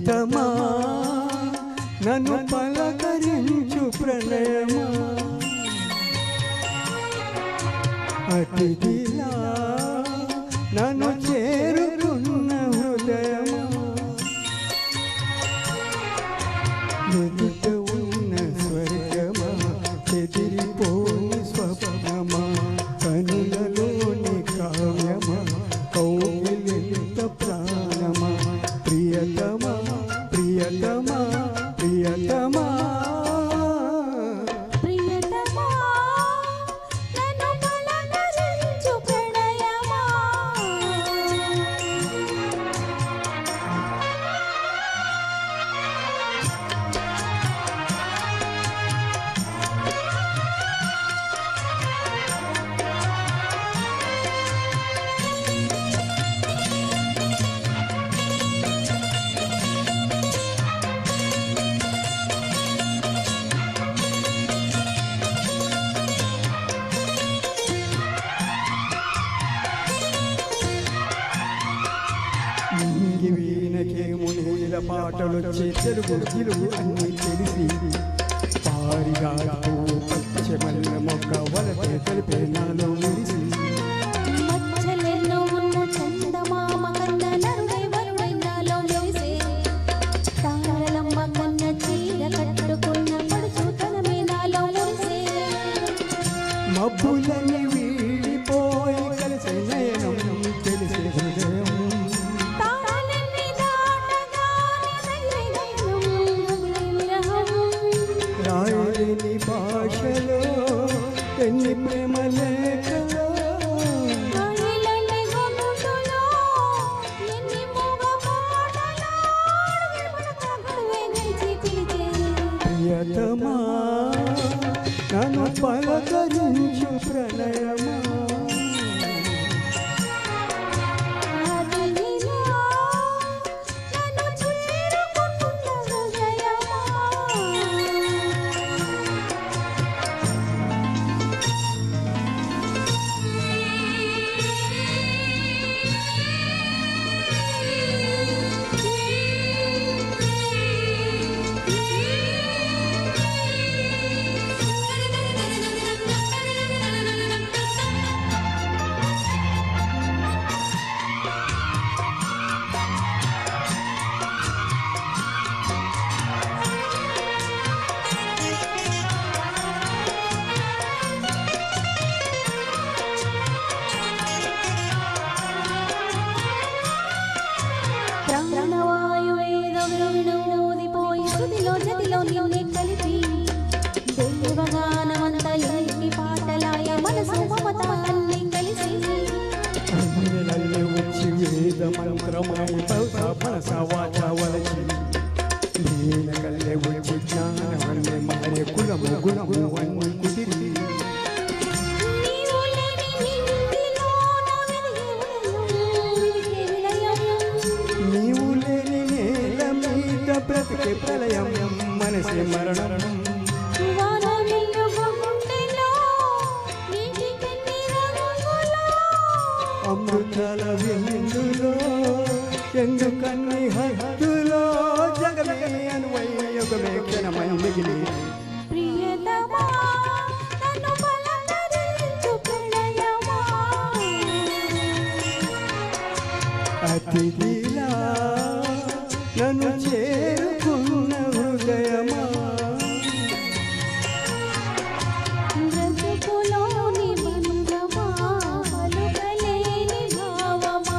ప్రియతమా నన్ను పలకరించు ప్రణయమా? అతిథిలా నన్ను చేరుకున్న హృదయమా? ఉన్న స్వర్గమా? ఎదిరిపో பாட்டலுச்சி தெலுங்கு தெலுங்கு அன்னி తరించు ప్రణయమా గుణము అన్ని నీవు లేని నేల మీద బ్రతికే ప్రళయం మనసే మరణం విందులో హద్దులో జగమే అనువై యుగమే క్షణమయం మిగిలి అతిథిలా నన్ను చేరుకున్న హృదయమా? బ్రతుకులోని బంధమా, పలుకలేని భావమా.